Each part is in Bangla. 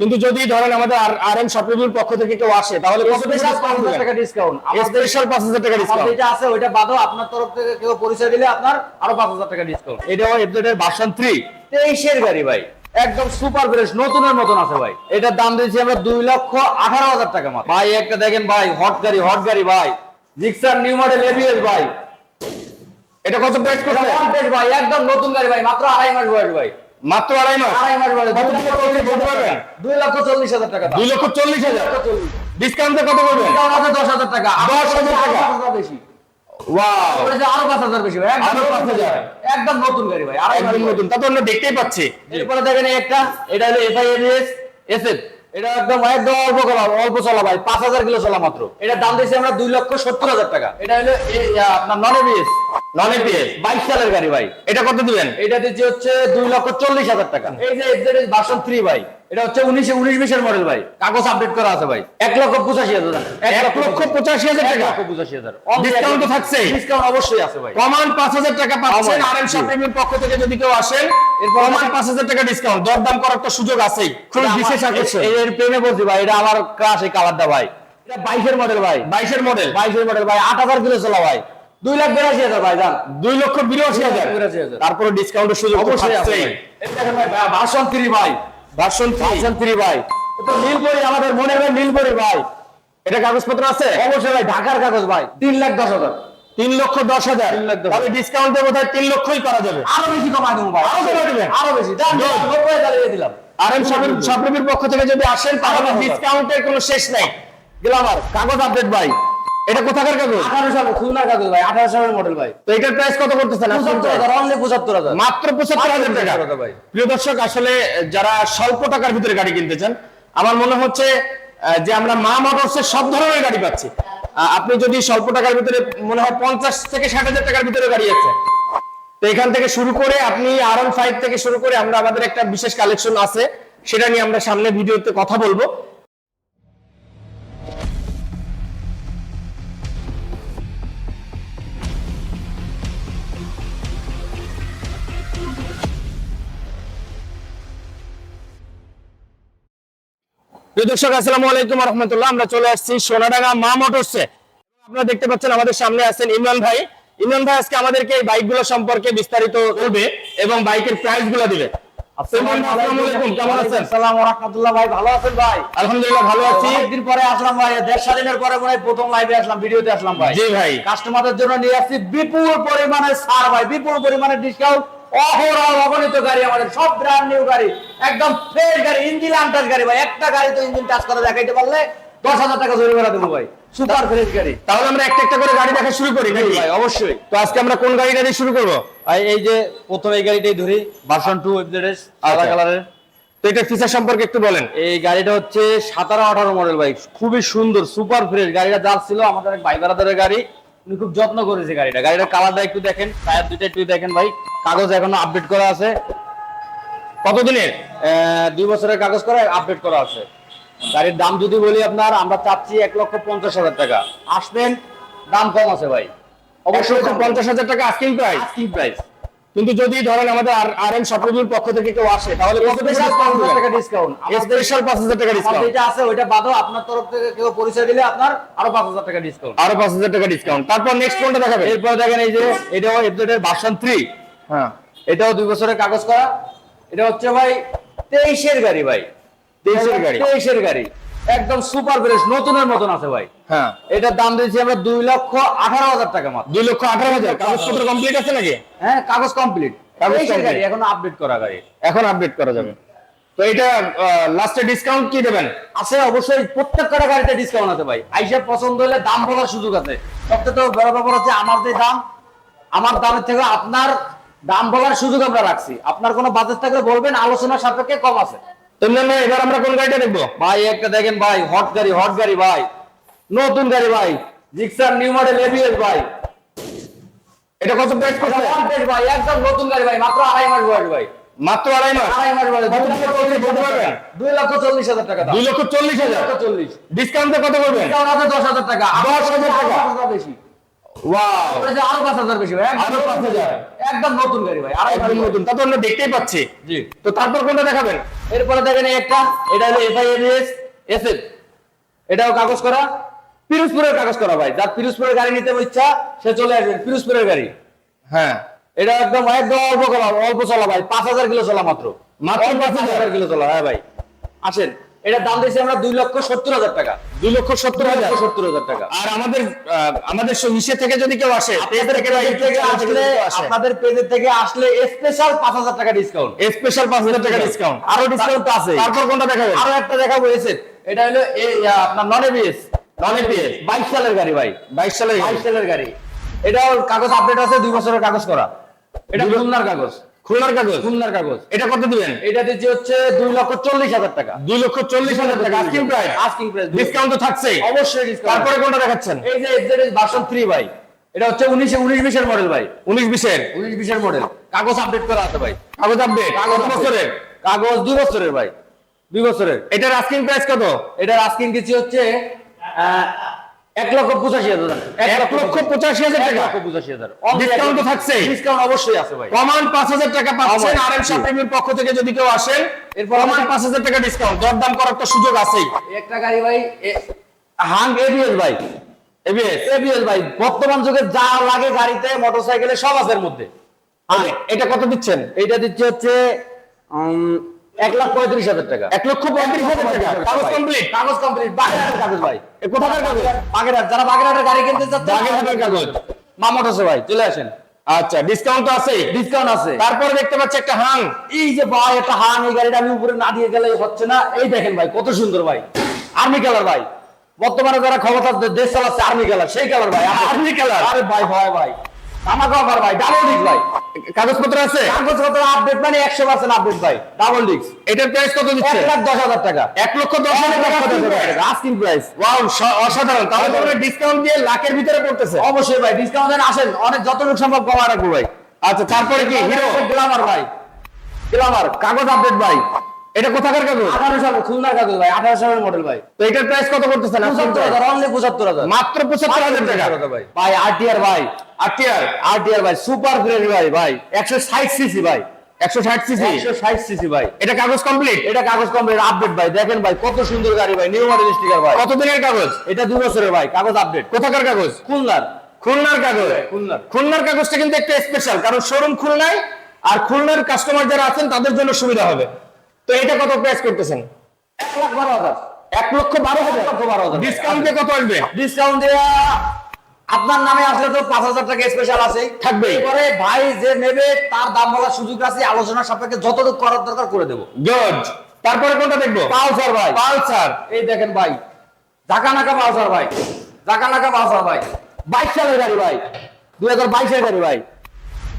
কিন্তু যদি ধরেন আমাদের আর এম শপিংয়ের পক্ষ থেকে কেউ আসে তাহলে কত টাকা ডিসকাউন্ট স্পেশাল পাঁচ হাজার টাকা ডিসকাউন্ট যেটা আছে ওইটা বাদও আপনার তরফ থেকে কেউ পরিচয় দিলে আপনার আরও পাঁচ হাজার টাকা ডিসকাউন্ট এটাও এফজেডের ভার্সন থ্রি তেইশের গাড়ি ভাই। একদম সুপার ফ্রেশ নতুনের মতন আছে ভাই। এটার দাম দিয়েছি আমরা দুই লক্ষ আঠারো হাজার টাকা মাত্র। ভাই একটা দেখেন ভাই হট গাড়ি হট গাড়ি ভাই। জিক্সার নিউ মডেল এবিএস ভাই। এটা কত প্রাইস করছে? ভাই একদম নতুন গাড়ি ভাই মাত্র আড়াই মাস বয়স ভাই। মাত্র আড়াই মাস। আড়াই? দুই লক্ষ চল্লিশ হাজার টাকা। দুই লক্ষ চল্লিশ হাজার ডিসকাউন্টে কত আছে দশ হাজার টাকা। দশ হাজার টাকা। বেশি। একদম নতুন গাড়ি। ভাই। একদম নতুন। তা তো আমরা দেখতেই পাচ্ছি। এরপরে দেখেন একটা। এটা হলো এফআইএবিএস এসএফ এটা একদম একদম অল্প অল্প চলা ভাই। পাঁচ হাজার কিলো চলা মাত্র। এটার দাম দিয়েছি আমরা দুই লক্ষ সত্তর হাজার টাকা। এটা হলো আপনার নন এবিএস নন এপিএস বাইশ সালের গাড়ি ভাই। এটা কত দিবেন? এটা দিচ্ছি হচ্ছে দুই লক্ষ চল্লিশ হাজার টাকা। এই যে এফজেড ভার্সন থ্রি ভাই এটা হচ্ছে উনিশে উনিশ বিশের মডেল ভাই। কাগজ আপডেট করা আছে ভাই। এক লক্ষ পঁচাশি হাজার এক লক্ষ পঁচাশি হাজার এক টাকা। লক্ষ পঁচাশি হাজার। Discount তো থাকছেই। ডিসকাউন্ট অবশ্যই আছে ভাই। কমান পাঁচ হাজার টাকা পাচ্ছেন। আমার, আর এম জি। পক্ষ থেকে যদি কেউ আসেন এরপর পাঁচ হাজার টাকা ডিসকাউন্ট দরদাম করার তো সুযোগ আছেই। খুব বিশেষ আকর্ষণ। এই- এর প্রেমে বলছি ভাই এটা আমার ক্রাশ এই কালারটা ভাই। এটা বাইশের মডেল ভাই। বাইশের মডেল বাইশের মডেল ভাই। আট হাজার কিলো চলা ভাই। দুই লাখ বিরাশি হাজার ভাই জান দুই লক্ষ বিরাশি হাজার। তারপরে ডিসকাউন্টের সুযোগ অবশ্যই আছে। ভাই। দেখেন ভাই ভার্সন থ্রি ভাই। ভার্সন থ্রি থ্রি ভাই। নীলপরি আমাদের মনে হয় নীলপরি ভাই। এটা কাগজপত্র আছে? অবশ্যই ভাই ঢাকার কাগজ ভাই। তিন লাখ দশ হাজার। তিন লক্ষ দশ হাজার। তবে ডিসকাউন্টে বোধ হয় তিন লক্ষই করা যাবে। আরও বেশি কমাই দেবো ভাই। আরও কমাই দিবেন? আরও বেশি। নব্বই চালিয়ে দিলাম। আর এম শপিংয়ের পক্ষ থেকে যদি আসেন তাহলে ডিসকাউন্টের কোনো শেষ নাই। গ্লামার কাগজ আপডেট ভাই। এটা কোথাকার কাগজ? আঠারো সালের খুলনার কাগজ ভাই আঠারো সালের মডেল ভাই। তো এটার প্রাইস কত করতেছেন? আপনি? পঁচাত্তর হাজার অনলি পঁচাত্তর হাজার। মাত্র পঁচাত্তর হাজার টাকা। টাকা ভাই। প্রিয় দর্শক আসলে যারা স্বল্প টাকার ভিতরে গাড়ি কিনতে চান আমার মনে হচ্ছে যে আমরা মা মোটরসের সব ধরনের গাড়ি পাচ্ছি। আপনি যদি স্বল্প টাকার ভিতরে মনে হয় পঞ্চাশ থেকে ষাট হাজার টাকার ভিতরে গাড়ি আছে। তো এখান থেকে শুরু করে আপনি আর ফাইভ থেকে শুরু করে আমরা আমাদের একটা বিশেষ কালেকশন আছে সেটা নিয়ে আমরা সামনে ভিডিওতে কথা বলব। দর্শক আসসালামু আলাইকুম রহমতুল্লাহ আমরা চলে আসছি সোনাডাঙ্গা মা মোটরসে আপনারা দেখতে পাচ্ছেন আমাদের সামনে আছেন ইমরান ভাই। ইমরান ভাই আজকে আমাদেরকে এই বাইকগুলো সম্পর্কে বিস্তারিত বলবে এবং বাইকের প্রাইসগুলো দিবে। আলহামদুলিল্লাহ ভালো আছি। অনেকদিন পরে আসলাম ভাই দেড় স্বাধীনের পরে মনে প্রথম লাইভে আসলাম ভিডিওতে আসলাম ভাই। জি ভাই। কাস্টমারদের জন্য নিয়ে আসছি বিপুল পরিমাণে ছাড় ভাই বিপুল পরিমাণে ডিসকাউন্ট অহরহ অগণিত গাড়ি আমাদের সব ব্র্যান্ড নিউ গাড়ি। একদম ফ্রেশ গাড়ি ইঞ্জিন আনটাচ গাড়ি ভাই। একটা গাড়ি তো ইঞ্জিন টাচ করে দেখাইতে পারলে দশ হাজার টাকা জরিমানা দেবো ভাই। সুপার ফ্রেশ গাড়ি। তাহলে আমরা একটা একটা করে গাড়ি দেখা শুরু করি নাকি? ভাই অবশ্যই। তো আজকে আমরা কোন গাড়িটা দিয়ে শুরু করব? ভাই এই যে প্রথম এই গাড়িটাই ধরি ভার্সন টু সাদা আচ্ছা। কালারের তো এটা ফিচার সম্পর্কে একটু বলেন। এই গাড়িটা হচ্ছে সাতারো আঠারো মডেল বাইক খুবই সুন্দর সুপার ফ্রেশ গাড়িটা যার ছিল আমাদের এক ভাই বারাদারের গাড়ি। উনি খুব যত্ন করেছে গাড়িটা। গাড়িটার কালারটা একটু দেখেন টায়ার দুইটা একটু দেখেন ভাই। কাগজ এখনও আপডেট করা আছে। কতদিনের? দুই বছরের কাগজ করা আপডেট করা আছে। গাড়ির দাম যদি বলি আপনার আমরা চাচ্ছি এক লক্ষ পঞ্চাশ হাজার টাকা। আসবেন দাম কম আছে ভাই। অবশ্যই পঞ্চাশ হাজার টাকা আস্কিং প্রাইস আস্কিং প্রাইস কিন্তু যদি ধরেন আমাদের আর এম পক্ষ থেকে কেউ আসে তাহলে স্পেশাল পাঁচ হাজার টাকা ডিসকাউন্ট স্পেশাল পাঁচ হাজার টাকা ডিসকাউন্ট যেটা আছে ওইটা বাদও আপনার তরফ থেকে কেউ পরিচয় দিলে আপনার আরও পাঁচ হাজার টাকা ডিসকাউন্ট আরও পাঁচ হাজার টাকা ডিসকাউন্ট তারপর নেক্সট কোনটা দেখাবে এরপর দেখেন এই যে এটাও এফজেডের ভার্সন থ্রি হ্যাঁ। এটাও দুই বছরের কাগজ করা। এটা হচ্ছে ভাই তেইশের গাড়ি ভাই। 23 এর গাড়ি। তেইশের গাড়ি। একদম সুপার ফ্রেশ নতুনের মতন আছে ভাই। হ্যাঁ। এটার দাম দিয়েছি আমরা দুই লক্ষ আঠারো হাজার টাকা মাত্র। দুই লক্ষ আঠারো হাজার। কাগজপত্র কমপ্লিট আছে নাকি? হ্যাঁ কাগজ কমপ্লিট তেইশের গাড়ি এখন আপডেট করা গাড়ি। এখন আপডেট করা যাবে। তো এটা লাস্টে ডিসকাউন্ট কি দেবেন? আছে অবশ্যই প্রত্যেকটা গাড়িতে ডিসকাউন্ট আছে ভাই। আইসা পছন্দ হলে দাম বলার সুযোগ আছে। সবচেয়ে তো বড় ব্যাপার হচ্ছে আমার যে দাম আমার দামের থেকে আপনার দাম বলার সুযোগ আমরা রাখছি। আপনার কোনো বাজেট থাকলে বলবেন আলোচনার সাপেক্ষে কম আছে। এবার আমরা কোন গাড়িটা দেখব? ভাই একটা দেখেন ভাই হট গাড়ি হট গাড়ি ভাই। নতুন গাড়ি ভাই জিক্সার নিউ মডেল এবিএস ভাই। এটা কত প্রাইস করছে Advantage ভাই একদম নতুন গাড়ি ভাই মাত্র আড়াই মাস বয়স ভাই। মাত্র আড়াই মাস? আড়াই মাস বয়স? দুই লক্ষ চল্লিশ হাজার টাকা দুই লক্ষ চল্লিশ হাজার? চল্লিশ। ডিসকাউন্টে কত করবেন ডিসকাউন্ট দশ হাজার টাকা। দশ হাজার টাকা? বেশি। ওয়াও ওটা আরও পাঁচ হাজার বেশি ভাই আরও পাঁচ হাজার। একদম নতুন গাড়ি ভাই আড়াই একদম নতুন। তা তো আমরা দেখতেই পাচ্ছি। জি। তো তারপর কোনটা দেখাবেন? এরপরে দেখেন একটা এটা হলো এফআইএবিএস এসএফ এটাও কাগজ করা পিরোজপুরের কাগজ করা ভাই। যার পিরোজপুরের গাড়ি নিতে ইচ্ছা সে চলে আসবে পিরোজপুরের গাড়ি। হ্যাঁ। এটা একদম একদম অল্প করা অল্প চলা ভাই পাঁচ হাজার কিলো চলা মাত্র। মাত্র পাঁচ হাজার কিলো চলা হ্যাঁ ভাই। আসেন। এটার দাম দিয়েছি আমরা দুই লক্ষ সত্তর হাজার টাকা। দুই লক্ষ সত্তর হাজার। সত্তর হাজার টাকা। আর আমাদের আমাদের ইসে থেকে যদি কেউ আসে আপনাদের পেজের থেকে আসলে স্পেশাল পাঁচ হাজার টাকা ডিসকাউন্ট স্পেশাল পাঁচ হাজার টাকা ডিসকাউন্ট আরও ডিসকাউন্ট আছে তারপর কোনটা দেখাবেন? আরও একটা দেখাবো এসে এটা হলো আপনার নন এবিএস নন এপিএস বাইশ সালের গাড়ি ভাই। বাইশ সালের। বাইশ সালের গাড়ি। এটা কাগজ আপডেট আছে দুই বছরের কাগজ করা। এটা কাগজ। খুলনার কাগজ? খুলনার কাগজ। এটা কত দিবেন? এটা দিচ্ছে হচ্ছে দুই লক্ষ চল্লিশ হাজার টাকা। দুই লক্ষ চল্লিশ হাজার টাকা। Asking price asking price discount তো থাকছেই। অবশ্যই তারপরে কোনটা দেখাচ্ছেন? এই যে এফজেড ভার্সন 3 ভাই। এটা হচ্ছে 19 19 বিশের মডেল ভাই। উনিশ বিশের? 19 বিশের মডেল কাগজ আপডেট করা আছে ভাই। কাগজ আপডেট কাগজ বছরের? কাগজ দুই বছরের ভাই। দুই বছরের। এটার আস্কিং প্রাইস কত? এটার আস্কিং কিছু হচ্ছে এক লক্ষ পঁচাশি হাজার। এক লক্ষ পঁচাশি হাজার টাকা। পঁচাশি হাজার। Discount তো থাকছেই। ডিসকাউন্ট অবশ্যই আছে ভাই। কমান পাঁচ হাজার টাকা পাচ্ছেন আর এম জি। পক্ষ থেকে যদি কেউ আসেন এরপর কমান পাঁচ হাজার টাকা ডিসকাউন্ট দরদাম করার তো সুযোগ আছেই। একটা গাড়ি ভাই হাং এবিএস ভাই। এবিএস এবিএস ভাই বর্তমান যুগে যা লাগে গাড়িতে মোটরসাইকেলে সব আছে এর মধ্যে। এটা কত দিচ্ছেন? এটা দিচ্ছে হচ্ছে এক লাখ পঁয়ত্রিশ হাজার টাকা। এক লক্ষ পঁয়ত্রিশ হাজার টাকা। কাগজ কমপ্লিট কাগজ কমপ্লিট বাগেরহাটের কাগজ ভাই। কোথাকার কাগজ? বাগেরহাট যারা বাগেরহাটের গাড়ি কিনতে বাগেরহাটের কাগজ। মামট আছে ভাই চলে আসেন। আচ্ছা ডিসকাউন্ট তো আছেই। ডিসকাউন্ট আছে। তারপরে দেখতে পাচ্ছি একটা হাং। এই যে ভাই একটা হাং এই গাড়িটা আমি উপরে না দিয়ে গেলে হচ্ছে না। এই দেখেন ভাই কত সুন্দর ভাই। আর্মি কালার ভাই। বর্তমানে যারা ক্ষমতা দেশ চালাচ্ছে আর্মি কালার সেই কালার ভাই। Army colour? আরে ভাই ভাই ভাই। আমাকে অফার ভাই ডাবল ডিস্ক ভাই কাগজপত্র আছে? কাগজপত্র আপডেট মানে একশো পার্সেন্ট আপডেট ভাই ডাবল ডিস্ক এটার প্রাইস কত দিচ্ছে? এক লাখ দশ হাজার টাকা। এক লক্ষ দশ হাজার টাকা। আস্কিং প্রাইস ওয়াও অসাধারণ। তাহলে তোমরা ডিসকাউন্ট দিয়ে লাখের ভিতরে পড়তেছে। অবশ্যই ভাই ডিসকাউন্ট আসেন অনেক যতটুকু সম্ভব কমা রাখব ভাই। আচ্ছা তারপরে কি? হিরো গ্লামার ভাই। গ্লামার কাগজ আপডেট ভাই। এটা কোথাকার কাগজ? আঠারো সাল খুলনার কাগজ ভাই আঠারো সালের মডেল ভাই। তো এটার প্রাইস কত করতেছেন পঁচাত্তর হাজার অনলি পঁচাত্তর হাজার। মাত্র পঁচাত্তর হাজার টাকা? ভাই। ভাই আরটিআর ভাই। আরটিআর আরটিআর ভাই সুপার গ্রেড ভাই ভাই। একশো ষাট সিসি ভাই। একশো ষাট সিসি একশো ষাট সিসি ভাই। এটা কাগজ কমপ্লিট এটা কাগজ কমপ্লিট আপডেট ভাই। দেখেন ভাই কত সুন্দর গাড়ি ভাই নিউ মডেল স্টিকার ভাই। কত দিনের কাগজ? এটা দু বছরের ভাই কাগজ আপডেট কোথাকার কাগজ? খুলনার। খুলনার কাগজ? খুলনার। খুলনার কাগজটা কিন্তু একটা স্পেশাল কারণ শোরুম খুলনায় আর খুলনার কাস্টমার যারা আছেন তাদের জন্য সুবিধা হবে। তো এটা কত প্রাইস করতেছেন? এক লাখ বারো হাজার। এক লক্ষ বারো হাজার। লক্ষ বারো হাজার। ডিসকাউন্ট দিয়ে কত আসবে? ডিসকাউন্ট দেওয়া আপনার নামে আসলে তো পাঁচ হাজার টাকা স্পেশাল আছে থাকবেই। এবারে ভাই যে নেবে তার দাম বলার সুযোগ আছে আলোচনা সাপেক্ষে যতটুকু করার দরকার করে দেবো। গুড তারপরে কোনটা দেখব? পালসার ভাই। পালসার এই দেখেন ভাই। জাকা নাকা পালসার ভাই। জাকা নাকা পালসার ভাই। বাইশ সালের গাড়ি ভাই। দুই হাজার বাইশের গাড়ি ভাই।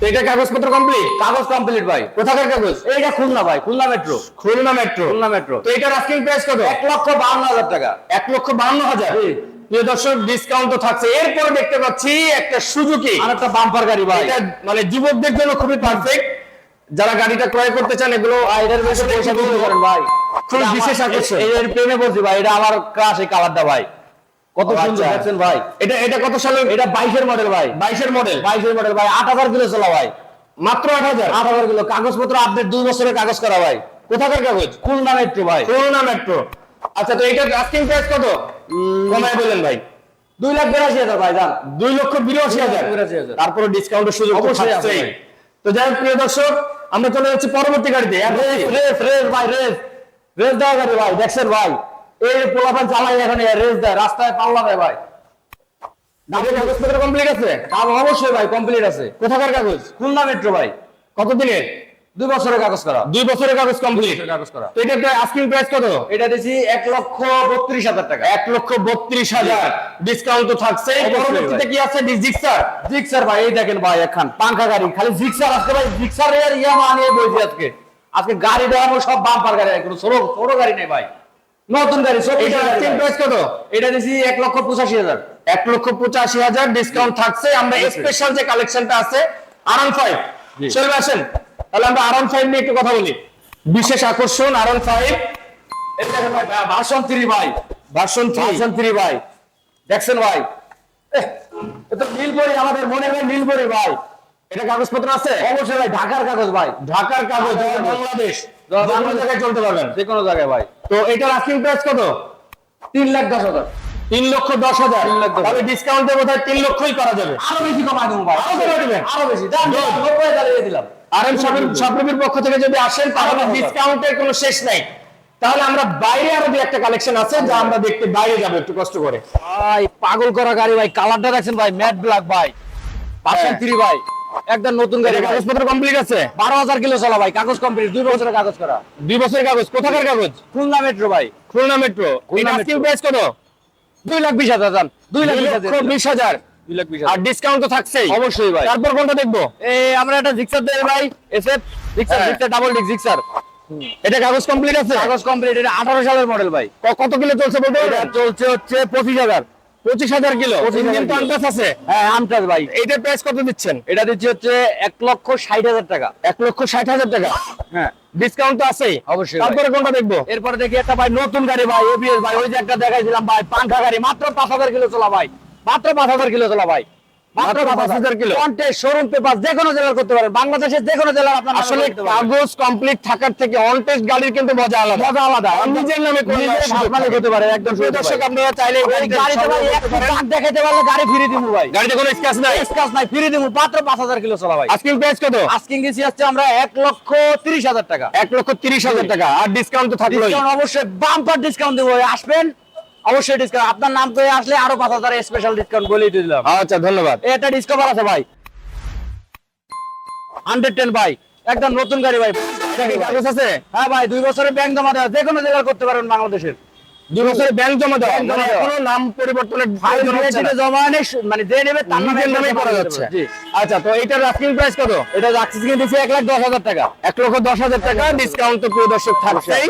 এটা কাগজপত্র কমপ্লিট কাগজ কমপ্লিট ভাই কোথাকার কাগজ এইটা খুলনা ভাই Khulna metro Khulna metro Khulna metro তো এটার আস্কিং প্রাইস কত এক লক্ষ বাউন্ন হাজার টাকা এক লক্ষ বান্ন হাজার প্রিয় দর্শক ডিসকাউন্ট তো থাকছে এরপরে দেখতে পাচ্ছি একটা সুজুকি আর একটা বাম্পার গাড়ি ভাই এটা মানে যুবকদের জন্য খুবই পারফেক্ট যারা গাড়িটা ক্রয় করতে চান এগুলো বেশি পয়সা দিতে পারেন ভাই খুব বিশেষ আকর্ষণ। এর প্রেমে বলছি ভাই এটা আমার ক্রাশ এই কালারটা ভাই কত সুন্দর। দেখছেন ভাই। এটা এটা কত সালে? এটা বাইশের মডেল ভাই। বাইশের মডেল বাইশের মডেল ভাই। আট হাজার কিলো চলা ভাই। মাত্র আট হাজার? আট হাজার কিলো। কাগজপত্র আপডেট দুই বছরের কাগজ করা ভাই। কোথাকার কাগজ? খুলনা মেট্রো ভাই। খুলনা মেট্রো আচ্ছা তো এটার আস্কিং প্রাইস কত? কমায় বললেন ভাই। দুই লাখ বিরাশি হাজার ভাই যান। দুই লক্ষ বিরাশি হাজার। তারপরে ডিসকাউন্টের সুযোগ অবশ্যই আছে তো যাই হোক প্রিয় দর্শক আমরা চলে যাচ্ছি পরবর্তী গাড়িতে। রেস রেস ভাই রেস রেস দেওয়া গাড়ি ভাই দেখছেন ভাই। এই পোলাপান চালাই এখন রেস দেয় রাস্তায় পাল্লা দেয় ভাই। গাড়ির কাগজপত্র কমপ্লিট আছে? কাম অবশ্যই ভাই কমপ্লিট আছে। কোথাকার কাগজ? খুলনা মেট্রো ভাই। কত দিনের দুই বছরের কাগজ করা। দুই বছরের কাগজ কমপ্লিট কাগজ করা। তো এটা আস্কিং প্রাইস কত? এটা দিয়েছি এক লক্ষ বত্রিশ হাজার টাকা। এক লক্ষ বত্রিশ হাজার। ডিসকাউন্ট তো থাকছে পরবর্তীতে কি আছে? ডিজিক্সার জিক্সার ভাই এই দেখেন ভাই একখান পাঙ্খা গাড়ি। খালি জিক্সার আজকে ভাই জিক্সার এর ইয়ামা নিয়ে বইছি আজকে। আজকে গাড়ি দেওয়া সব বাম্পার গাড়ি। কোনো ছোট ছোট গাড়ি নেই ভাই। নতুন গাড়ি এটা প্রাইস কত? এটা দিয়েছি এক লক্ষ পঁচাশি হাজার। এক লক্ষ পঁচাশি হাজার ডিসকাউন্ট থাকছে। আমরা স্পেশাল যে কালেকশনটা আছে আরন ফাইভ জি। চলে আসেন। তাহলে আমরা আরন ফাইভ নিয়ে একটু কথা বলি। বিশেষ আকর্ষণ আরন ফাইভ এই দেখেন ভাই ভার্সন থ্রি ভাই। থ্রি। ভার্সন থ্রি ভাই। দেখছেন ভাই? এহ, এ তো নীলপরি আমাদের মনে হয় নীলপরি ভাই। এটা কাগজপত্র আছে? অবশ্যই ভাই ঢাকার কাগজ ভাই। ঢাকার কাগজ। বাংলাদেশ। কোনো জায়গায় চলতে পারবেন। যে কোনো জায়গায় ভাই। তো এটার আস্কিং প্রাইস কত? তিন লাখ দশ হাজার। তিন লক্ষ দশ হাজার। তিন লাখ দশ তবে ডিসকাউন্টে বোধ হয় তিন লক্ষই করা যাবে। আরও বেশি কমাই দেবো ভাই। আরও কমাই দিবেন? আরও বেশি। নব্বই হাজার দিলাম। আর এম শপিং পক্ষ থেকে যদি আসেন তাহলে ডিসকাউন্টের কোনো শেষ নাই। তাহলে আমরা বাইরে আরও দুই একটা কালেকশন আছে যা আমরা দেখতে বাইরে যাব একটু কষ্ট করে। ভাই পাগল করা গাড়ি ভাই। কালারটা দেখছেন ভাই ম্যাট ব্ল্যাক ভাই। হ্যাঁ। থ্রি ভাই। একদম নতুন গাড়ি। কাগজপত্র কমপ্লিট আছে? বারো হাজার কিলো চলা ভাই কাগজ কমপ্লিট দুই বছরের কাগজ করা। দুই বছরের কাগজ? কোথাকার কাগজ? খুলনা মেট্রো ভাই। খুলনা মেট্রো। প্রাইস কত? দুই লাখ বিশ হাজার দাম দুই লাখ বিশ হাজার। আর ডিসকাউন্ট তো থাকছেই। অবশ্যই ভাই। তারপর কোনটা দেখব? আমরা একটা জিক্সার ভাই। এসএফ জিক্সার হ্যাঁ। জিক্সার ডাবল ডিক জিক্সার এটা কাগজ কমপ্লিট আছে? কাগজ কমপ্লিট এটা আঠারো সালের মডেল ভাই। কত কিলো চলছে বলতে চলছে হচ্ছে পঁচিশ হাজার। পঁচিশ হাজার কিলো। 25,000 ইঞ্জিন তো কিলো। আনটাস আছে? হ্যাঁ ভাই। প্রাইস কত দিচ্ছেন? এটা দিচ্ছে হচ্ছে এক লক্ষ ষাট হাজার টাকা। এক লক্ষ ষাট হাজার টাকা? হ্যাঁ। ডিসকাউন্ট তো আছেই। অবশ্যই ভাই। তারপরে কোনটা দেখব? এরপরে দেখি একটা ভাই নতুন গাড়ি ভাই এবিএস ভাই। ওই যে একটা দেখাইছিলাম ভাই পাঙ্খা গাড়ি। মাত্র পাঁচ হাজার কিলো চলা ভাই। মাত্র পাঁচ হাজার কিলো চলা ভাই। মাত্র 5,000 কিলো। শোরুম পেপার যে কোনো জেলার করতে পারেন। বাংলাদেশের যে কোনো জেলার আপনার আসলে কাগজ কমপ্লিট থাকার থেকে অন গাড়ির কিন্তু মজা আলাদা। মজা আলাদা। নিজের নামে করলে নিজের সুযোগ মালিক হতে পারে একদম দর্শক আপনারা চাইলে গাড়িতে ভাই একটু দাগ দেখাইতে পারলে গাড়ি ফিরে দিব ভাই। গাড়িতে কোনো স্ক্র্যাচ নাই? স্কাচ নাই ফিরে দিব মাত্র পাঁচ হাজার কিলো চলা ভাই। আস্কিং প্রাইস কত? আস্কিং দিচ্ছি হচ্ছে আমরা এক লক্ষ তিরিশ হাজার টাকা। এক লক্ষ তিরিশ হাজার টাকা। আর ডিসকাউন্ট তো ডিসকাউন্ট অবশ্যই বাম্পার ডিসকাউন্ট দেবো আসবেন অবশ্যই ডিসকাউন্ট আপনার নাম করে আসলে আরও পাঁচ হাজার স্পেশাল ডিসকাউন্ট দিয়ে দিলাম। আচ্ছা ধন্যবাদ। এটা ডিসকভার আছে ভাই। হান্ড্রেড টেন ভাই। একদম নতুন গাড়ি ভাই। এটা কি কাগজ আছে? হ্যাঁ ভাই দুই বছরের ব্যাংক জমা দেওয়া। যে কোনো জায়গায় করতে পারবেন বাংলাদেশের। দুই বছরের ব্যাংক জমা দেওয়া? মানে দেওয়া। এখনও নাম পরিবর্তনের। জমা নেই মানে যে নেবে তার নামে করা যাচ্ছে। আচ্ছা তো এটার আস্কিং প্রাইস কত? এটা কিনে এক লাখ দশ হাজার টাকা। এক লক্ষ দশ হাজার টাকা ডিসকাউন্ট তো প্রিয় দর্শক থাকছেই।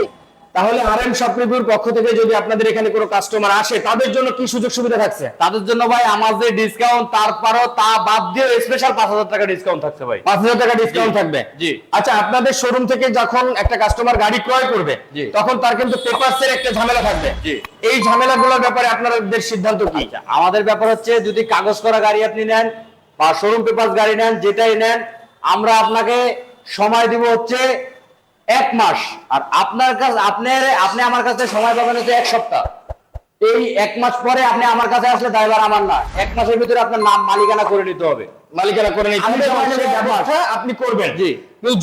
তাহলে আর এম শপ রিভিউর পক্ষ থেকে যদি আপনাদের এখানে কোনো কাস্টমার আসে তাদের জন্য কি সুযোগ সুবিধা থাকছে? তাদের জন্য ভাই আমার যে ডিসকাউন্ট তারপরও তা বাদ দিয়ে স্পেশাল পাঁচ হাজার টাকা ডিসকাউন্ট থাকছে ভাই। পাঁচ হাজার টাকা ডিসকাউন্ট থাকবে? জি। আচ্ছা আপনাদের শোরুম থেকে যখন একটা কাস্টমার গাড়ি ক্রয় করবে তখন তার কিন্তু পেপারস এর একটা ঝামেলা থাকবে। জি। এই ঝামেলাগুলোর ব্যাপারে আপনাদের সিদ্ধান্ত কি? আমাদের ব্যাপার হচ্ছে যদি কাগজ করা গাড়ি আপনি নেন বা শোরুম পেপার গাড়ি নেন যেটাই নেন আমরা আপনাকে সময় দিব হচ্ছে এক মাস। আর আপনার কাছে আপনার আপনি আমার কাছে সময় পাবেন হচ্ছে এক সপ্তাহ। এই এক মাস পরে আপনি আমার কাছে আসলে ড্রাইভার আমার না। এক মাসের ভিতরে আপনার নাম মালিকানা করে নিতে হবে। মালিকানা করে সমাজের আপনি করবেন। জি।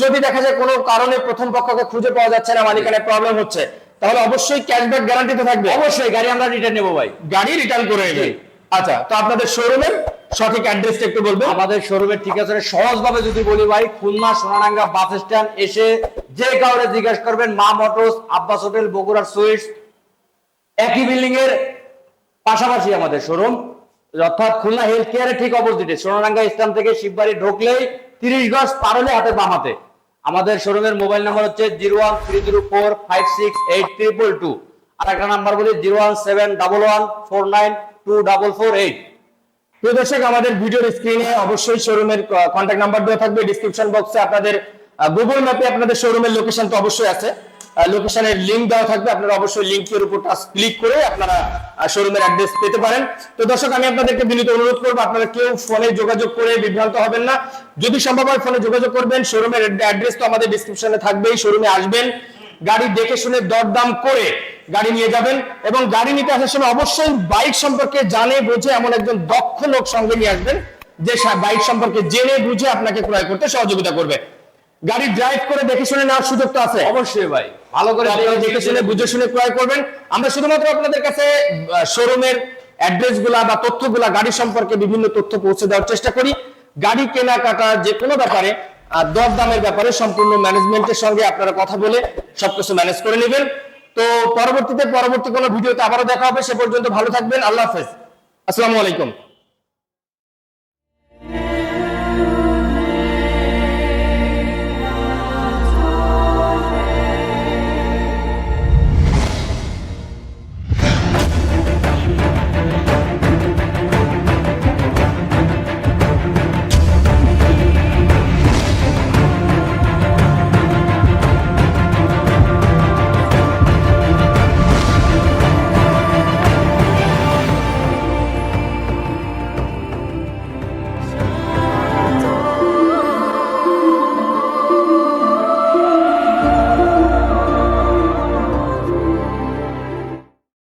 যদি দেখা যায় কোনো কারণে প্রথম পক্ষকে খুঁজে পাওয়া যাচ্ছে না মালিকানায় প্রবলেম হচ্ছে তাহলে অবশ্যই ক্যাশব্যাক গ্যারান্টি তো থাকবে। অবশ্যই গাড়ি আমরা রিটার্ন নেব ভাই। গাড়ি রিটার্ন করে নেবে। আচ্ছা তো আপনাদের শোরুমের সঠিক অ্যাড্রেসটা একটু বলবেন? আমাদের শোরুমের ঠিক আছে। সহজ ভাবে যদি বলি ভাই, খুলনা সোনারাঙ্গা বাস স্ট্যান্ড এসে যে কাউরে জিজ্ঞাসা করবেন, মা মোটরস, আব্বাস হোটেল, বগুড়ার সুইটস, একই বিল্ডিং এর পাশাপাশি আমাদের শোরুম অর্থাৎ খুলনা হেলথ কেয়ারের ঠিক অপোজিটে সোনারাঙ্গা স্ট্যান্ড থেকে শিববাড়ি ঢুকলেই তিরিশ গজ পার হলে হাতে। বামাতে আমাদের শোরুমের মোবাইল নাম্বার হচ্ছে zero one three zero four five six eight triple two আর একটা নাম্বার বলি zero one seven double one four nine two double four eight প্রিয় দর্শক, আমাদের ভিডিওর স্ক্রিনে অবশ্যই শোরুমের কন্ট্যাক্ট নাম্বার দেওয়া থাকবে। ডিসক্রিপশন বক্সে আপনাদের গুগল ম্যাপে আপনাদের শোরুমের লোকেশন তো অবশ্যই আছে। লোকেশনের লিংক দেওয়া থাকবে। আপনারা অবশ্যই লিংকের উপর ক্লিক করে আপনারা শোরুমের অ্যাড্রেস পেতে পারেন। তো দর্শক, আমি আপনাদেরকে বিনীত অনুরোধ করব, আপনারা কেউ ফোনে যোগাযোগ করে বিভ্রান্ত হবেন না। যদি সম্ভব হয় ফোনে যোগাযোগ করবেন। শোরুমের অ্যাড্রেস তো আমাদের ডিসক্রিপশনে থাকবেই শোরুমে আসবেন। গাড়ি দেখে শুনে দরদাম করে গাড়ি নিয়ে যাবেন এবং গাড়ি নিতে আসার সময় অবশ্যই বাইক সম্পর্কে জানে বুঝে এমন একজন দক্ষ লোক সঙ্গে নিয়ে আসবেন যে বাইক সম্পর্কে জেনে বুঝে আপনাকে ক্রয় করতে সহযোগিতা করবে। গাড়ি ড্রাইভ করে দেখে শুনে নেওয়ার সুযোগ তো আছে। অবশ্যই ভাই ভালো করে আপনারা দেখে শুনে বুঝে শুনে ক্রয় করবেন। আমরা শুধুমাত্র আপনাদের কাছে শোরুমের অ্যাড্রেসগুলা বা তথ্যগুলা গাড়ি সম্পর্কে বিভিন্ন তথ্য পৌঁছে দেওয়ার চেষ্টা করি। গাড়ি কেনাকাটা যে কোনো ব্যাপারে আহ, দর দামের ব্যাপারে সম্পূর্ণ ম্যানেজমেন্টের সঙ্গে আপনারা কথা বলে সবকিছু ম্যানেজ করে নেবেন। তো পরবর্তীতে পরবর্তী কোনো ভিডিওতে আবারও দেখা হবে। সে পর্যন্ত ভালো থাকবেন। আল্লাহ হাফেজ। আসসালামু আলাইকুম।